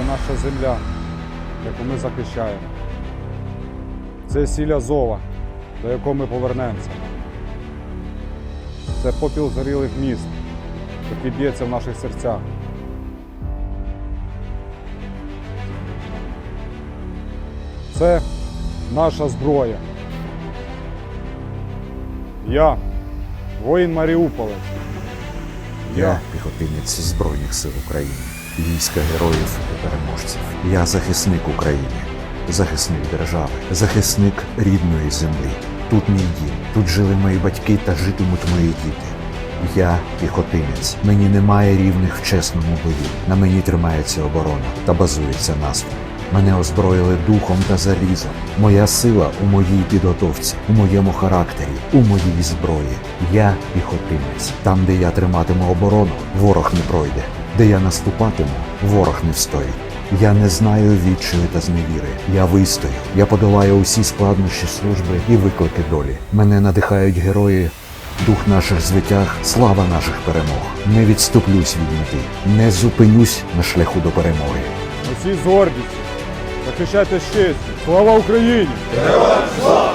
це наша земля, яку ми захищаємо. Це сіль Азова, до якого ми повернемося. Це попіл згорілих міст, який б'ється в наших серцях. Це наша зброя. Я, воїн Маріуполець. Я піхотинець Збройних сил України, війська героїв і переможців. Я захисник України, захисник держави, захисник рідної землі. Тут мій дім, тут жили мої батьки та житимуть мої діти. Я піхотинець. Мені немає рівних в чесному бою. На мені тримається оборона та базується наступ. Мене озброїли духом та залізом. Моя сила у моїй підготовці, у моєму характері, у моїй зброї. Я піхотинець. Там, де я триматиму оборону, ворог не пройде. Де я наступатиму, ворог не встоїть. Я не знаю відчаю та зневіри. Я вистою. Я подолаю усі складнощі служби і виклики долі. Мене надихають герої. Дух наших звитяг, слава наших перемог. Не відступлюсь від мети, не зупинюсь на шляху до перемоги. Усі з. Захищайте з. Слава Україні! Героям слава!